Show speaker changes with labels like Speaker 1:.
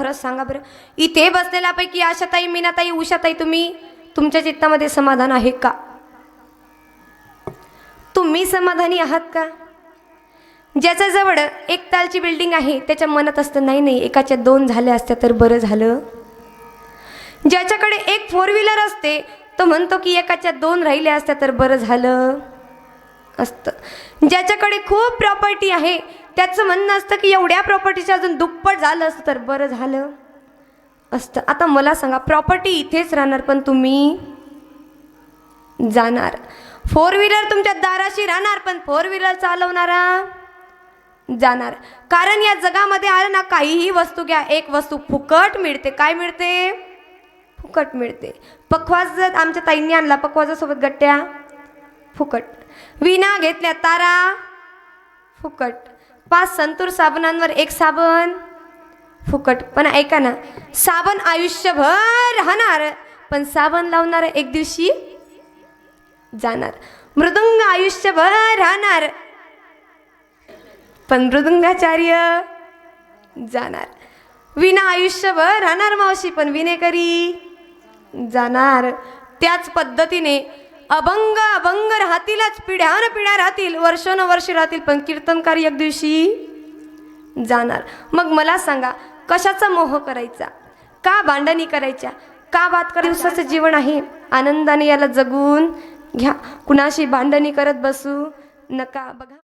Speaker 1: खरंच सांगा बरं. इथे बसलेल्यापैकी आशाताई मीनाताई उषाताई तुम्ही तुमच्या चित्तामध्ये समाधान आहे का? तुम्ही समाधानी आहात का? ज्याच्याजवळ एक तालची बिल्डिंग आहे त्याच्या मनात असतं नाही नाही एकाच्या दोन झाल्या असत्या तर बरं झालं. ज्याच्याकडे एक फोर व्हीलर असते तो म्हणतो की एकाच्या दोन राहिल्या असत्या तर बरं झालं असतं. ज्याच्याकडे खूप प्रॉपर्टी आहे त्याचं म्हणणं असतं की एवढ्या प्रॉपर्टीचं अजून दुप्पट झालं असतं तर बरं झालं. असतं. आता मला सांगा प्रॉपर्टी इथेच राहणार पण तुम्ही जाणार. फोर व्हीलर तुमच्या दाराशी राहणार पण फोर व्हीलर चालवणारा जाणार. कारण या जगामध्ये आलं ना काहीही वस्तू घ्या. एक वस्तू फुकट मिळते. काय मिळते? फुकट मिळते. पखवाज आमच्या ताईंनी आणला पखवाजासोबत गट्ट्या फुकट. विना घेतल्या तारा फुकट. पाच संतूर साबणांवर एक साबण. फुकट. पण ऐका ना साबण आयुष्यभर राहणार पण साबण लावणार एक दिवशी जाणार. मृदुंग आयुष्यभर राहणार पण मृदुंगाचार्य जाणार. विना आयुष्यभर राहणार मावशी पण विनेकरी जाणार. त्याच पद्धतीने अभंग अभंग राहतीलच. पिढ्यान पिढ्या राहतील. वर्षानुवर्ष राहतील पण कीर्तनकारी एक दिवशी जाणार. मग मला सांगा कशाचा मोह करायचा? का भांडणी करायच्या? का बात कर दिवसाचं जीवन आहे? आनंदाने याला जगून घ्या. कुणाशी भांडणी करत बसू नका. बघा.